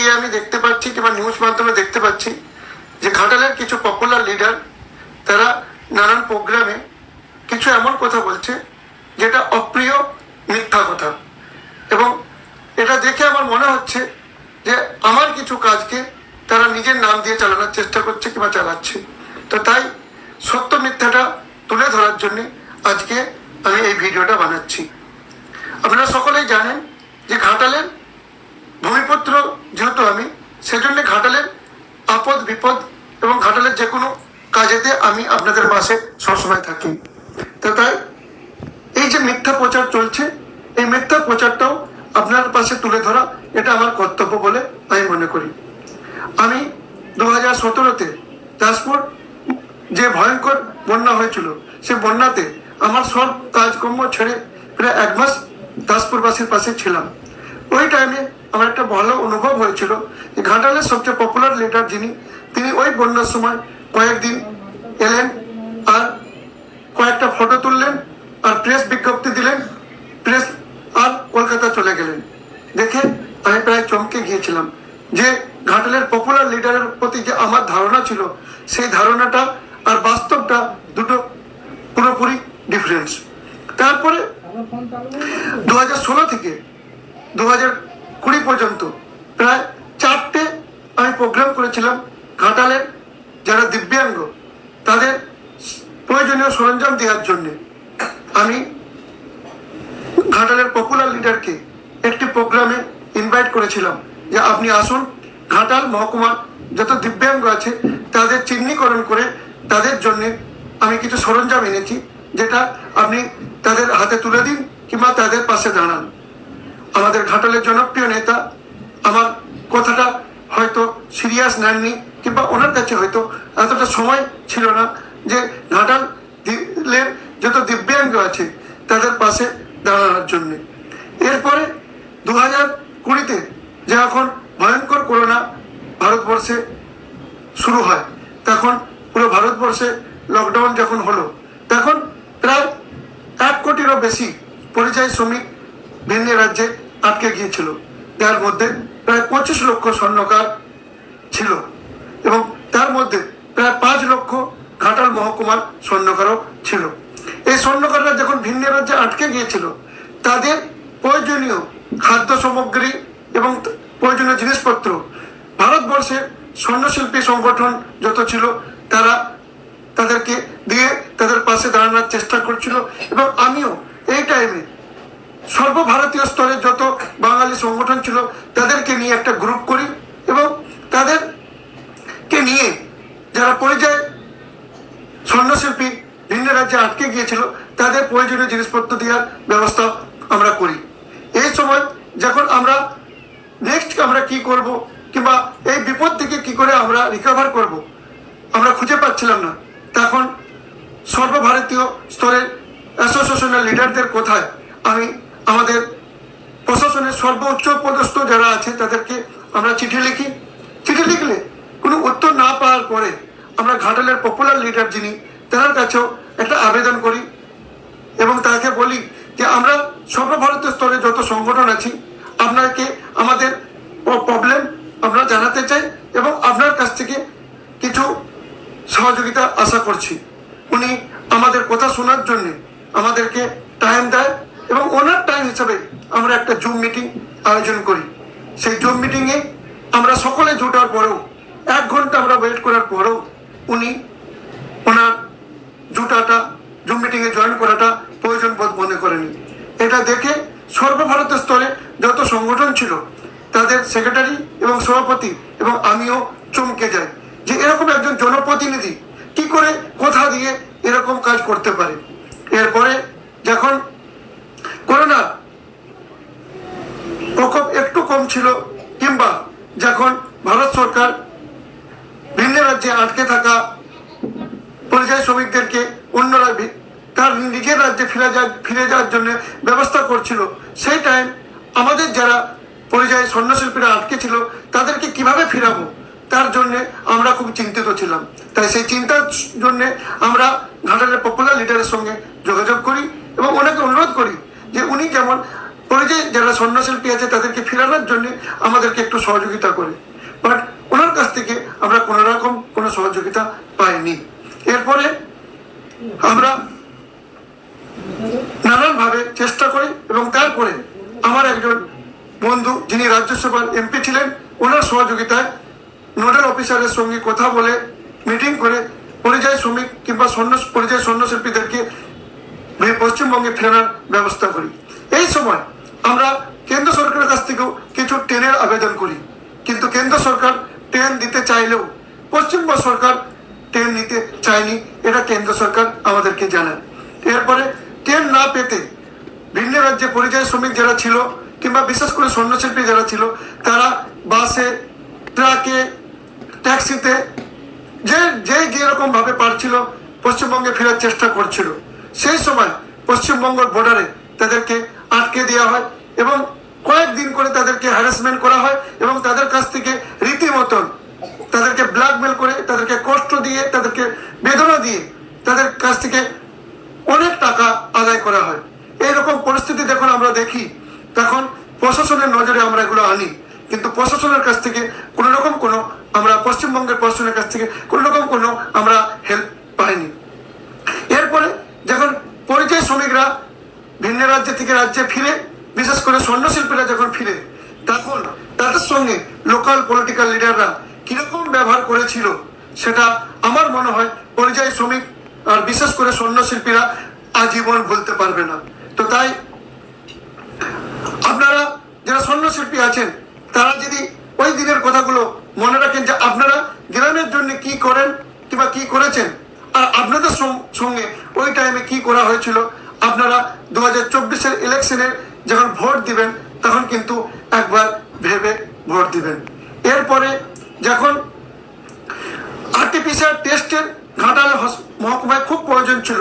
মিডিয়ায় আমি দেখতে পাচ্ছি কিংবা নিউজ মাধ্যমে দেখতে পাচ্ছি যে ঘাটালের কিছু পপুলার লিডার তারা নানান প্রোগ্রামে কিছু এমন কথা বলছে যেটা অপ্রিয় মিথ্যা কথা। এবং এটা দেখে আমার মনে হচ্ছে যে আমার কিছু কাজকে তারা নিজের নাম দিয়ে চালানোর চেষ্টা করছে কিংবা চালাচ্ছে। তো তাই সত্য মিথ্যাটা তুলে ধরার জন্যে আজকে আমি এই ভিডিওটা বানাচ্ছি। আপনারা সকলেই জানেন যে ঘাটালের ভূমিপুত্র যেহেতু আমি, সেজন্য ঘাটালের আপদ, বিপদ এবং ঘাটালের যে কোনো কাজেতে আমি আপনাদের পাশে সবসময় থাকি। তো তাই এই যে মিথ্যা প্রচার চলছে, এই মিথ্যা প্রচারটাও আপনার পাশে তুলে ধরা, এটা আমার কর্তব্য বলে আমি মনে করি। আমি দু হাজার সতেরোতে দাসপুর যে ভয়ঙ্কর বন্যা হয়েছিল, সে বন্যাতে আমার সব কাজকর্ম ছেড়ে প্রায় এক মাস দাসপুরবাসীর পাশে ছিলাম। ওই টাইমে আমার একটা ভালো অনুভব হয়েছিল। ঘাটালের সবচেয়ে পপুলার লিডার যিনি তিনি ওই বন্যার সময় কয়েকদিন এলেন আর কয়েকটা ফটো তুললেন আর প্রেস বিজ্ঞপ্তি দিলেন প্রেস আর কলকাতা চলে গেলেন। দেখে আমি প্রায় চমকে গিয়েছিলাম যে ঘাটালের পপুলার লিডারের প্রতি যে আমার ধারণা ছিল সেই ধারণাটা আর বাস্তবটা দুটো পুরোপুরি ডিফারেন্স তারপরে দু হাজার ষোলো থেকে দু হাজার কুড়ি পর্যন্ত। প্রায় চারটে আমি প্রোগ্রাম করেছিলাম ঘাটালের যারা দিব্যাঙ্গ, তাদের প্রয়োজনীয় সরঞ্জাম দেওয়ার জন্যে। আমি ঘাটালের পপুলার লিডারকে একটি প্রোগ্রামে ইনভাইট করেছিলাম যে আপনি আসুন, ঘাটাল মহকুমা যত দিব্যাঙ্গ আছে তাদের চিহ্নিকরণ করে তাদের জন্য আমি কিছু সরঞ্জাম এনেছি, যেটা আপনি তাদের হাতে তুলে দিন কিংবা তাদের পাশে দাঁড়ান। আমাদের ঘাটালের জনপ্রিয় নেতা, আমার কথাটা হয়তো সিরিয়াস নেননি, কিংবা ওনার কাছে হয়তো এতটা সময় ছিল না যে ঘাটাল দিলের যত দিব্যাঙ্গ আছে তাদের পাশে দাঁড়ানোর জন্যে। এরপরে দু হাজার কুড়িতে যে এখন ভয়ঙ্কর করোনা ভারতবর্ষে শুরু হয়, তখন পুরো ভারতবর্ষে লকডাউন যখন হলো, তখন প্রায় এক কোটিরও বেশি পরিযায়ী শ্রমিক ভিন্ন রাজ্যে আটকে গিয়েছিল। যার মধ্যে প্রায় পঁচিশ লক্ষ স্বর্ণকার ছিল এবং তার মধ্যে প্রায় পাঁচ লক্ষ ঘাটাল মহকুমার স্বর্ণকারও ছিল। এই স্বর্ণকাররা যখন ভিন্ন রাজ্যে আটকে গিয়েছিল, তাদের প্রয়োজনীয় খাদ্য সামগ্রী এবং প্রয়োজনীয় জিনিসপত্র, ভারতবর্ষের স্বর্ণশিল্পী সংগঠন যত ছিল, তারা তাদেরকে দিয়ে তাদের পাশে দাঁড়ানোর চেষ্টা করছিল এবং আমিও এই টাইমে সর্বভারতীয় স্তরে যত বাঙালি সংগঠন ছিল, তাদেরকে নিয়ে একটা গ্রুপ করি এবং তাদেরকে নিয়ে যারা পরিযায় স্বর্ণশিল্পী ভিন্ন রাজ্যে আটকে গিয়েছিল, তাদের প্রয়োজনীয় জিনিসপত্র দেওয়ার ব্যবস্থা আমরা করি। এই সময় যখন আমরা নেক্সট আমরা কি করব কিংবা এই বিপদ থেকে কি করে আমরা রিকভার করব, আমরা খুঁজে পাচ্ছিলাম না। তখন সর্বভারতীয় স্তরের অ্যাসোসিয়েশনের লিডারদের কথায় আমি আমাদের প্রশাসনের সর্বোচ্চ পদস্থ যারা আছে, তাদেরকে আমরা চিঠি লিখি। চিঠি লিখলে কোনো উত্তর না পাওয়ার পরে আমরা ঘাটালের পপুলার লিডার যিনি, তেনার কাছেও একটা আবেদন করি এবং তাকে বলি যে, আমরা সর্বভারতীয় স্তরে যত সংগঠন আছি, আপনাকে আমাদের প্রবলেম আমরা জানাতে চাই এবং আপনার কাছ থেকে কিছু সহযোগিতা আশা করছি। উনি আমাদের কথা শোনার জন্যে আমাদেরকে টাইম দেয়। এবং ওনার টাইম হিসাবে আমরা একটা জুম মিটিং আয়োজন করি। সেই জুম মিটিংয়ে আমরা সকলে জোটার পরেও, এক ঘণ্টা আমরা ওয়েট করার পরেও উনি ওনার জুটাটা, জুম মিটিংয়ে জয়েন করাটা প্রয়োজন বোধ মনে করেনি। এটা দেখে সর্বভারতীয় স্তরে যত সংগঠন ছিল, তাদের সেক্রেটারি এবং সভাপতি এবং আমিও চমকে যাই যে এরকম একজন জনপ্রতিনিধি কি করে কোথা দিয়ে এরকম কাজ করতে পারে। এরপরে যখন করোনা প্রকোপ একটু কম ছিল, কিংবা যখন ভারত সরকার ভিন্ন রাজ্যে আটকে থাকা পরিযায়ী শ্রমিকদেরকে অন্য তার নিজের রাজ্যে ফিরে যা, ফিরে যাওয়ার জন্য ব্যবস্থা করছিল, সেই টাইম আমাদের যারা পরিযায়ী স্বর্ণশিল্পীরা আটকে ছিল, তাদেরকে কীভাবে ফিরাবো? তার জন্য আমরা খুব চিন্তিত ছিলাম। তাই সেই চিন্তার জন্য আমরা ঘাটালের পপুলার লিডারের সঙ্গে যোগাযোগ করি এবং অনেকে অনুরোধ করি যে উনি যেমন পরিযায়ী যারা সন্ন্যাসিল্পী আছে তাদেরকে ফেরানোর জন্য আমাদেরকে একটু সহযোগিতা করে। বাট ওনার কাছ থেকে আমরা কোনো রকম কোনো সহযোগিতা পাইনি। এরপরে আমরা নানানভাবে চেষ্টা করি এবং তারপরে আমার একজন বন্ধু যিনি রাজ্যসভার এমপি ছিলেন, ওনার সহযোগিতায় নোডাল অফিসারের সঙ্গে কথা বলে, মিটিং করে পরিযায়ী শ্রমিক কিংবা সৈন্য পরিযায়ী সৈন্যশিল্পীদেরকে পশ্চিমবঙ্গে ফেরানোর ব্যবস্থা করি। এই সময় আমরা কেন্দ্র সরকারের কাছ থেকেও কিছু ট্রেনের আবেদন করি। কিন্তু কেন্দ্র সরকার ট্রেন দিতে চাইলেও পশ্চিমবঙ্গ সরকার ট্রেন নিতে চায়নি, এটা কেন্দ্র সরকার আমাদেরকে জানায়। এরপরে ট্রেন না পেতে ভিন্ন রাজ্যে পরিযায়ী শ্রমিক যারা ছিল কিংবা বিশেষ করে সৈন্যশিল্পী যারা ছিল, তারা বাসে, ট্রাকে, ট্যাক্সিতে যে যে যেরকমভাবে পারছিল পশ্চিমবঙ্গে ফেরার চেষ্টা করছিল। সেই সময় পশ্চিমবঙ্গের বর্ডারে তাদেরকে আটকে দেওয়া হয় এবং কয়েকদিন করে তাদেরকে হ্যারাসমেন্ট করা হয় এবং তাদের কাছ থেকে রীতিমতন তাদেরকে ব্ল্যাকমেল করে, তাদেরকে কষ্ট দিয়ে, তাদেরকে বেদনা দিয়ে তাদের কাছ থেকে অনেক টাকা আদায় করা হয়। এইরকম পরিস্থিতি যখন আমরা দেখি, তখন প্রশাসনের নজরে আমরা এগুলো আনি। কিন্তু প্রশাসনের কাছ থেকে কোনো রকম কোনো আমরা, পশ্চিমবঙ্গের প্রশাসনের কাছ থেকে কোনো রকম কোনো আমরা হেল্প পাইনি। এরপরে যখন পরিযায়ী শ্রমিকরা ভিন্ন রাজ্য থেকে রাজ্যে ফিরে, বিশেষ করে স্বর্ণশিল্পীরা যখন ফিরে, তখন তাদের সঙ্গে লোকাল পলিটিক্যাল লিডাররা কীরকম ব্যবহার করেছিল, সেটা আমার মনে হয় পরিযায়ী শ্রমিক আর বিশেষ করে স্বর্ণশিল্পীরা আজীবন ভুলতে পারবে না। তো তাই আপনারা যারা স্বর্ণশিল্পী আছেন, তারা যদি ওই দিনের কথাগুলো মনে রাখেন যে আপনারা গ্রামের জন্য কি করেন কিংবা কি করেছেন আর আপনাদের সঙ্গে ওই টাইমে কি করা হয়েছিল? আপনারা দু হাজার চব্বিশের ইলেকশনের যখন ভোট দিবেন, তখন কিন্তু একবার ভেবে ভোট দিবেন। এরপরে যখন আর্টিফিশিয়াল টেস্টের ঘাটাল মহকুমায় খুব প্রয়োজন ছিল,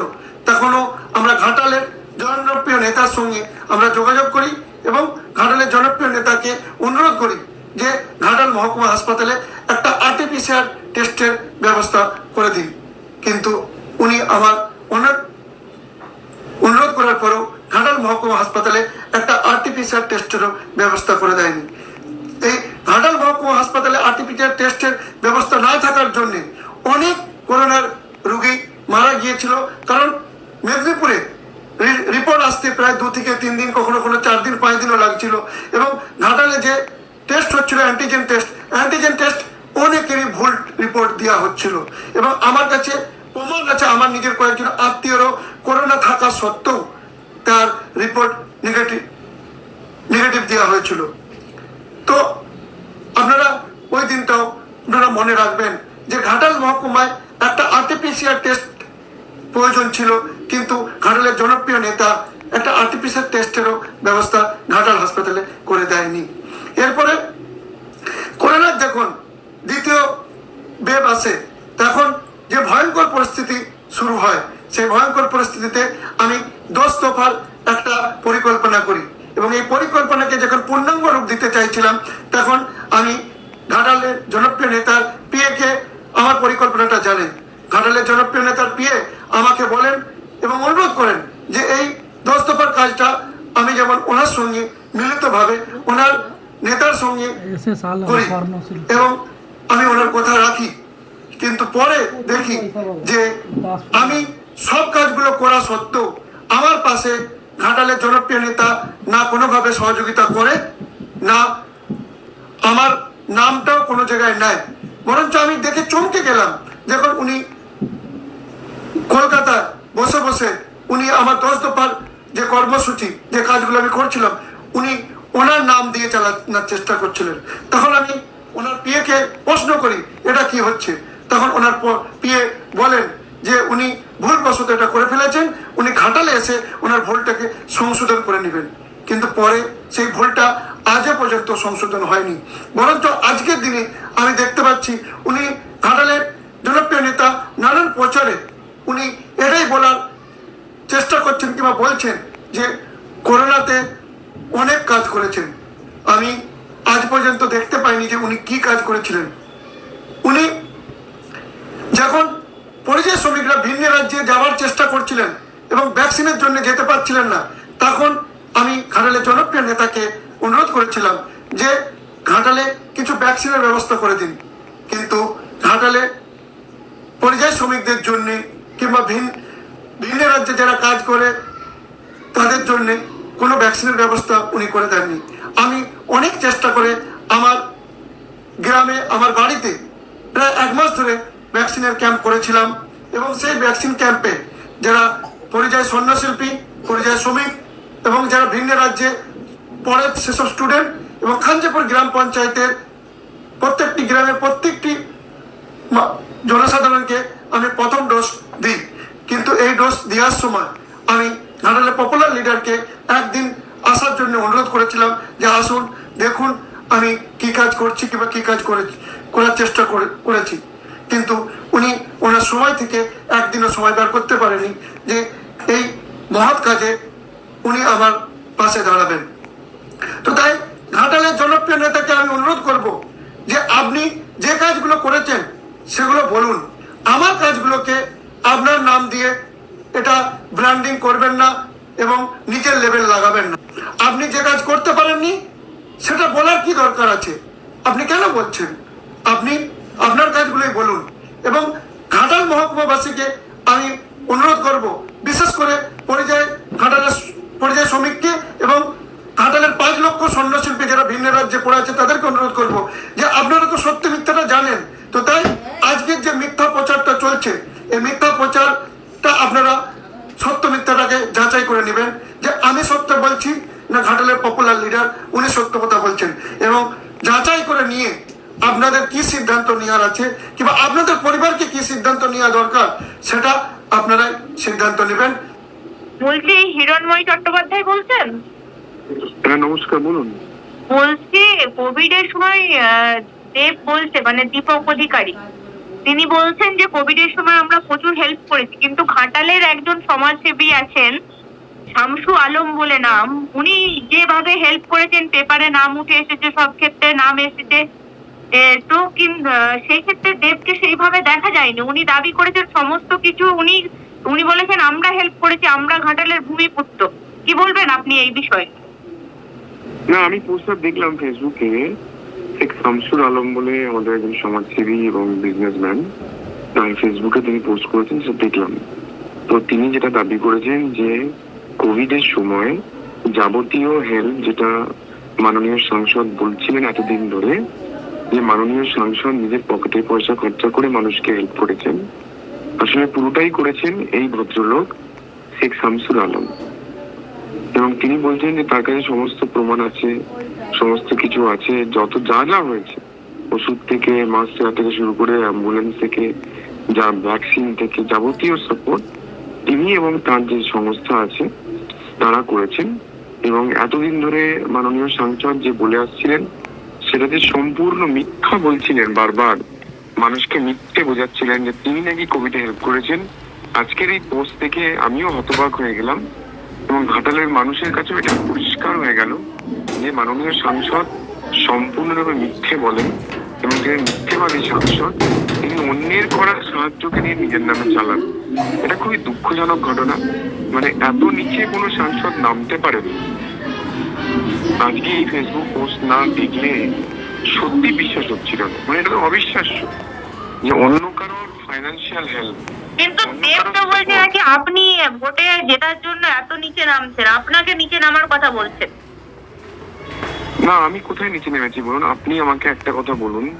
তখনও আমরা ঘাটালের জনপ্রিয় নেতার সঙ্গে আমরা যোগাযোগ করি এবং ঘাটালের জনপ্রিয় নেতাকে অনুরোধ করি যে ঘাটাল মহকুমা হাসপাতালে একটা আর্টিফিশিয়াল টেস্টের ব্যবস্থা করে দিন। কিন্তু উনি আমার অনুরোধ করার পরেও ঘাটাল মহকুমা হাসপাতালে একটা আর্টিফিশিয়াল টেস্টেরও ব্যবস্থা করে দেয়নি। এই ঘাটাল মহকুমা হাসপাতালে আর্টিফিশিয়াল টেস্টের ব্যবস্থা না থাকার জন্য অনেক করোনার রুগী মারা গিয়েছিল। কারণ মেদিনীপুরে রিপোর্ট আসতে প্রায় দু থেকে তিন দিন কখনো কখনো চার দিন পাঁচ দিনও লাগছিল এবং ঘাটালে যে টেস্ট হচ্ছিল অ্যান্টিজেন টেস্ট অ্যান্টিজেন টেস্ট অনেকেরই ভুল রিপোর্ট দেওয়া হচ্ছিল এবং আমার কাছে প্রমাণ আছে আমার নিজের কয়েকজন আত্মীয়রও করোনা থাকা সত্ত্বেও তার রিপোর্ট নেগেটিভ নেগেটিভ দেওয়া হয়েছিল তো আপনারা ওই দিনটাও আপনারা মনে রাখবেন যে ঘাটাল মহকুমায় একটা আর্টিফিশিয়াল টেস্ট প্রয়োজন ছিল কিন্তু ঘাটালের জনপ্রিয় নেতা একটা আর্টিফিশিয়াল টেস্টেরও ব্যবস্থা ঘাটাল হাসপাতালে করে দেয়নি এরপরে করোনার যখন দ্বিতীয় বেব আসে তখন যে ভয়ঙ্কর পরিস্থিতি শুরু হয় সেই ভয়ঙ্কর পরিস্থিতিতে আমি দশ দফার একটা পরিকল্পনা করি এবং এই পরিকল্পনাকে যখন পূর্ণাঙ্গ রূপ দিতে চাইছিলাম তখন আমি ঘাটালের জনপ্রিয় নেতার পিএকে আমার পরিকল্পনাটা জানেন ঘাটালের জনপ্রিয় নেতার পিএ আমাকে বলেন এবং অনুরোধ করেন যে এই দশ দফার কাজটা আমি যেমন ওনার সঙ্গে মিলিতভাবে ওনার নেতার সঙ্গে করি। এবং আমি ওনার কথা রাখি। কিন্তু পরে দেখি যে আমি সব কাজগুলো করা সত্ত্বেও আমার পাশে ঘাটালের জনপ্রিয় নেতা না কোনোভাবে সহযোগিতা করে না আমার নামটাও কোনো জায়গায় নেয় বরঞ্চ আমি দেখে চমকে গেলাম। যখন উনি কলকাতায় বসে বসে উনি আমার দশ দফার যে কর্মসূচি যে কাজগুলো আমি করছিলাম উনি ওনার নাম দিয়ে চালানোর চেষ্টা করছিলেন। তখন আমি ওনার পিএকে প্রশ্ন করি, এটা কি হচ্ছে? তখন ওনার পিএ বলেন যে, উনি ভুলবশত এটা করে ফেলেছেন। উনি ঘাটালে এসে ওনার ভুলটাকে সংশোধন করে নেবেন। কিন্তু পরে সেই ভুলটা আজও পর্যন্ত সংশোধন হয়নি। বরঞ্চ আজকের দিনে আমি দেখতে পাচ্ছি উনি ঘাটালের জনপ্রিয় নেতা নানান প্রচারে উনি এটাই বলার চেষ্টা করছেন কিংবা বলছেন যে, করোনাতে অনেক কাজ করেছেন। আমি আজ পর্যন্ত দেখতে পাইনি যে উনি কি কাজ করেছিলেন। উনি যখন পরিযায়ী শ্রমিকরা ভিন্ন রাজ্যে যাওয়ার চেষ্টা করছিলেন এবং ভ্যাকসিনের জন্য যেতে পারছিলেন না, তখন আমি ঘাটালের জনপ্রিয় নেতাকে অনুরোধ করেছিলাম যে ঘাটালে কিছু ভ্যাকসিনের ব্যবস্থা করে দিন। কিন্তু ঘাটালে পরিযায়ী শ্রমিকদের জন্য কিংবা ভিন ভিন্ন রাজ্যে যারা কাজ করে, তাদের জন্য কোনো ভ্যাকসিনের ব্যবস্থা উনি করে দেননি। আমি অনেক চেষ্টা করে আমার গ্রামে, আমার বাড়িতে প্রায় এক মাস ধরে ভ্যাকসিনের ক্যাম্প করেছিলাম এবং সেই ভ্যাকসিন ক্যাম্পে যারা পরিযায়ী স্বর্ণশিল্পী, পরিযায়ী শ্রমিক এবং যারা ভিন্ন রাজ্যে পড়ে সেসব স্টুডেন্ট এবং খাঞ্জাপুর গ্রাম পঞ্চায়েতের প্রত্যেকটি গ্রামের প্রত্যেকটি জনসাধারণকে আমি প্রথম ডোজ দিই। কিন্তু এই ডোজ দেওয়ার সময় আমি ঘাটালে পপুলার লিডারকে একদিন আসার জন্য অনুরোধ করেছিলাম যে আসুন, দেখুন আমি কি কাজ করছি কিংবা কি কাজ করে, করার চেষ্টা করে, করেছি। কিন্তু উনি ওনার সময় থেকে একদিনও সময় বের করতে পারেনি যে এই মহৎ কাজে উনি আমার পাশে দাঁড়াবেন। তো তাই ঘাটালের জনপ্রিয় নেতাকে আমি অনুরোধ করব যে আপনি যে কাজগুলো করেছেন সেগুলো বলুন। আমার কাজগুলোকে আপনার নাম দিয়ে এটা ব্র্যান্ডিং করবেন না এবং নিজের লেভেল লাগাবেন না। আপনি যে কাজ করতে পারেননি, সেটা বলার কি দরকার আছে? আপনি কেন বলছেন? আপনি আপনার কাজগুলোই বলুন। এবং ঘাটাল মহকুমাবাসীকে আমি অনুরোধ করব বিশেষ করে পরিযায়ী ঘাটালের পরিযায়ী শ্রমিককে এবং ঘাটালের পাঁচ লক্ষ স্বর্ণশিল্পী যারা ভিন্ন রাজ্যে পড়ে আছে তাদেরকে অনুরোধ করব যে আপনারা তো সত্য মিথ্যাটা জানেন তো তাই আজকের যে মিথ্যা প্রচারটা চলছে এই মিথ্যা প্রচারটা আপনারা সত্য মিথ্যাটাকে যাচাই করে নেবেন যে আমি সত্য বলছি না ঘাটালের পপুলার লিডার উনি সত্য কথা বলছেন এবং যাচাই করে নিয়ে আপনাদের কি সিদ্ধান্ত নেওয়ার আছে কিংবা আপনাদের পরিবারকে কি সিদ্ধান্ত নেওয়া দরকার সেটা আপনারাই সিদ্ধান্ত নেবেন বলছি হিরণময় চট্টোপাধ্যায় বলছেন? হ্যাঁ নমস্কার বলুন। বলছি কোভিড এর সময় দেব বলছে মানে দীপক অধিকারী। তিনি বলছেন যে কোভিড এর সময় আমরা প্রচুর হেল্প করেছি কিন্তু ঘাটালের একজন সমাজসেবী আছেন শামসু আলম বলে নাম। উনি যেভাবে হেল্প করেছেন পেপারে নাম উঠে এসেছে সব ক্ষেত্রে নাম এসেছে। তো কিন- আহ, সেই ক্ষেত্রে দেবকে সেইভাবে দেখা যায়নি। উনি দাবি করেছেন সমস্ত কিছু উনি উনি বলেছেন, আমরা হেল্প করেছি, আমরা ঘাটালের ভূমিপুত্র। কি বলবেন আপনি এই বিষয়ে? না, আমি পোস্টার দেখলাম ফেসবুকে শেখ শামসুর আলম বলে আমাদের একজন সমাজসেবী এবং বিজনেসম্যান তার ফেসবুকে তিনি পোস্ট করেছেন, সেটা দেখলাম। তো তিনি যেটা দাবি করেছেন যে কোভিড এর সময় যাবতীয় হেল্প যেটা মাননীয় সাংসদ বলছিলেন এতদিন ধরে, যে মাননীয় সাংসদ নিজের পকেটে পয়সা খরচা করে মানুষকে হেল্প করেছেন আসলে পুরোটাই করেছেন এই ভদ্রলোক শেখ শামসুর আলম। এবং তিনি বলছেন যে তার কাছে সমস্ত প্রমাণ আছে, সমস্ত কিছু আছে, যত যা যা হয়েছে, ওষুধ থেকে মাস্ক থেকে শুরু করে অ্যাম্বুলেন্স থেকে, যা ভ্যাকসিন থেকে যাবতীয় সাপোর্ট তিনি এবং তার যে সংস্থা আছে, তারা করেছেন। এবং এতদিন ধরে মাননীয় সাংসদ যে বলে আসছিলেন সেটা যে সম্পূর্ণ মিথ্যা বলছিলেন বারবার। মানুষকে মিথ্যে বোঝাচ্ছিলেন যে তিনি নাকি কোভিডে হেল্প করেছেন। আজকের এই পোস্ট থেকে আমিও হতবাক হয়ে গেলাম এবং ঘাটালের মানুষের কাছে এটা পরিষ্কার হয়ে গেল যে মাননীয় সাংসদ সম্পূর্ণরূপে মিথ্যে বলেন এবং তিনি মিথ্যেবাদী সাংসদ, তিনি অন্যের করা সাহায্যকে নিয়ে নিজের নামে চালান। এটা খুবই দুঃখজনক ঘটনা। মানে এত নিচে কোনো সাংসদ নামতে পারে আজকে এই ফেসবুক পোস্ট না দেখলে সত্যি বিশ্বাস হচ্ছিল না। মানে এটা তো অবিশ্বাস্য যে অন্য কারোর ফাইন্যান্সিয়াল হেল্প কিন্তু দেব তো বলছে নাকি আপনি ভোটে জেতার জন্য এত নিচে নামছেন আপনাকে নিচে নামার কথা বলছেন। না আমি কোথায় নিচে নেমেছি বলুন? আপনি আমাকে একটা কথা বলুন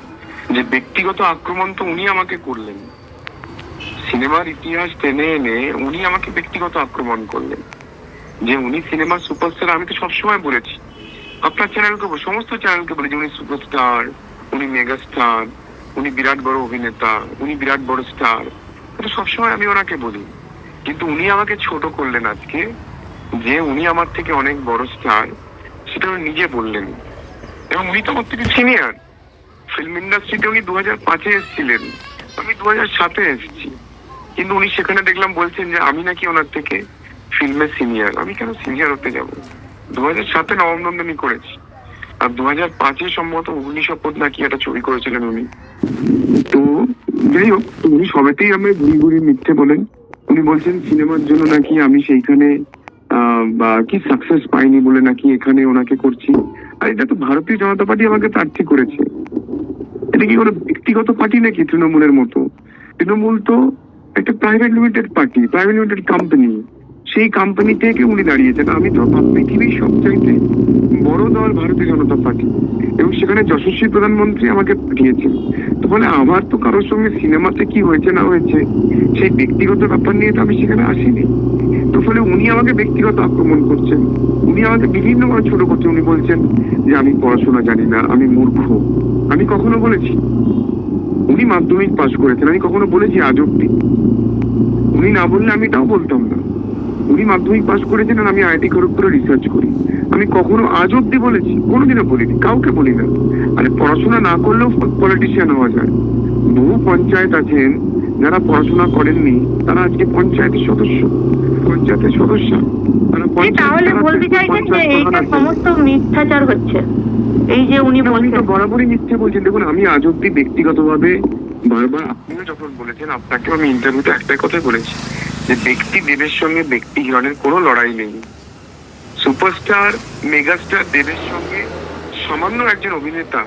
যে ব্যক্তিগত আক্রমণ তো উনি আমাকে করলেন। সিনেমার ইতিহাস টেনে এনে উনি আমাকে ব্যক্তিগত আক্রমণ করলেন। যে উনি সিনেমার সুপারস্টার আমি তো সবসময় বলেছি। আপনার চ্যানেলকে সমস্ত চ্যানেলকে বলি যে উনি সুপারস্টার, উনি মেগা স্টার উনি বিরাট বড় অভিনেতা, উনি বিরাট বড় স্টার এটা সবসময় আমি ওনাকে বলি। কিন্তু উনি আমাকে ছোট করলেন আজকে, যে উনি আমার থেকে অনেক বড় স্টার, সেটা উনি নিজে বললেন। এবং উনি তো আমার থেকে সিনিয়র। ফিল্ম ইন্ডাস্ট্রিতে উনি দু হাজার পাঁচে এসেছিলেন, আমি দু হাজার সাতে এসেছি। কিন্তু উনি সেখানে দেখলাম বলছেন যে আমি নাকি ওনার থেকে ফিল্মে সিনিয়র, আমি কেন সিনিয়র হতে যাব? দু হাজার সাতে নবম নন্দনী করেছি। আর দু হাজার পাঁচে সম্ভবত অগ্নি শপথ নাকি একটা ছবি করেছিলেন উনি। তো যাই হোক, উনি সবেতেই আমি ঘুরি ঘুরি মিথ্যে বলেন। উনি বলছেন, সিনেমার জন্য নাকি আমি সেইখানে বা কি সাকসেস পাইনি বলে নাকি এখানে ওনাকে করছি। আর এটা তো ভারতীয় জনতা পার্টি আমাকে প্রার্থী করেছে। এটা কি কোনো ব্যক্তিগত পার্টি নাকি তৃণমূলের মতো? তৃণমূল তো একটা private limited party private limited company সেই কোম্পানি থেকে উনি দাঁড়িয়েছেন। আমি তো পৃথিবীর সবচাইতে বড় দল ভারতীয় জনতা পার্টি। এবং সেখানে যশস্বী প্রধানমন্ত্রী আমাকে পাঠিয়েছেন। তো বলে আমার তো কারোর সঙ্গে সিনেমাতে কি হয়েছে না হয়েছে, সেই ব্যক্তিগত ব্যাপার নিয়ে তো আমি সেখানে আসিনি। তো ফলে উনি আমাকে ব্যক্তিগত আক্রমণ করছেন। উনি আমাকে বিভিন্ন ভাবে ছোট করছেন। উনি বলছেন যে, আমি পড়াশোনা জানি না, আমি মূর্খ। আমি কখনো বলেছি। উনি মাধ্যমিক পাশ করেছেন। আমি কখনো বলেছি আজ অব্দি উনি না বললে আমি তাও বলতাম না। উনি মাধ্যমিক পাশ করেছেন আর আমি আইআইটি খড়গপুরে রিসার্চ করি। আমি কখনো আজ অব্দি বলেছি কোনোদিনও বলিনি কাউকে বলি না আরে পড়াশোনা না করলেও পলিটিশিয়ান হওয়া যায়। বহু পঞ্চায়েত আছেন যারা পড়াশোনা করেননি তারা আজকে পঞ্চায়েতের সদস্য। পঞ্চায়েতের সদস্য। তারা তাহলে বলতে চাইছেন যে এইটা সমস্ত মিথ্যাচার হচ্ছে। এই যে উনি বলছেন। বরাবরই মিথ্যে বলছেন। দেখুন আমি আজ অব্দি ব্যক্তিগতভাবে বারবার আপনিও যখন বলেছেন আপনাকেও আমি ইন্টারভিউতে একটাই কথাই বলেছি। যে ব্যক্তি দেবের সঙ্গে ব্যক্তি হিরণের কোনো লড়াই নেই। সুপারস্টার, মেগাস্টার দেবের সঙ্গে সামান্য একজন অভিনেতা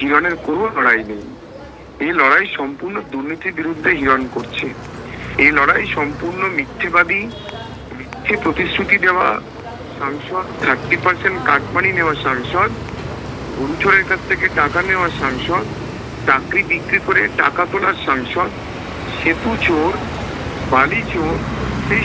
হিরণের কোনো লড়াই নেই। এই লড়াই সম্পূর্ণ দুর্নীতির বিরুদ্ধে হিরণ করছে। এই লড়াই সম্পূর্ণ মিথ্যেবাদী, মিথ্যে প্রতিশ্রুতি দেওয়া সাংসদ থার্টি পার্সেন্ট কাটমানি নেওয়া সাংসদ গুরুচরের কাছ থেকে টাকা নেওয়া সাংসদ, চাকরি বিক্রি করে টাকা তোলার সাংসদ, সেতু চোর বালি চোর সেই